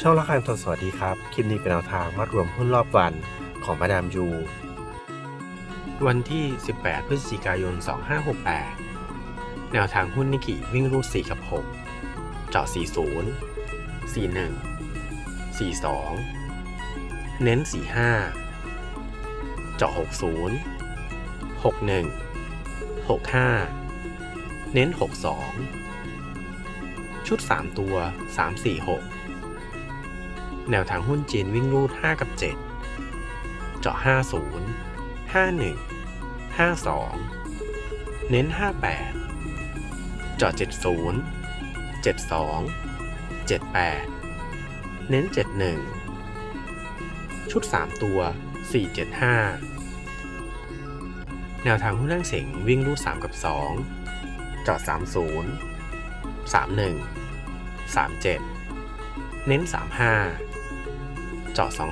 ช่องละครสดสวัสดีครับ คลิปนี้เป็นแนวทางมารวมหุ้นรอบวันของมาดามยู วันที่ 18 พฤศจิกายน 2568 แนวทางหุ้นนิกิวิ่งรูด 4 กับ 6 เจาะ 40 41 42 เน้น 45 เจาะ 60 61 65 เน้น 62 ชุด 3 ตัว 3 4 6 แนวทางหุ้นจีนวิ่งรูด 5 กับ 7 เจาะ 50 51 52 เน้น 58 เจาะ 70 72 78 เน้น 71 ชุด 3 ตัว 475 แนวทางหุ้นนั่งเสงวิ่งรูด 3 กับ 2 เจาะ 30 31 37 เน้น 35 จาะ20 25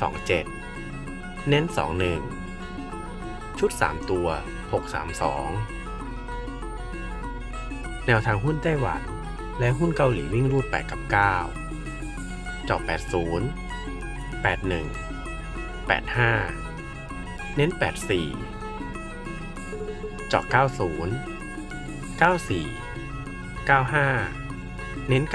27 เน้น 21 ชุด 3 ตัว 632 แนวทางหุ้นไต้หวัน และหุ้นเกาหลีวิ่งรูด 8 กับ 9จาะ80 81 85 เน้น 84 เจาะ 90 94 95 เน้น 91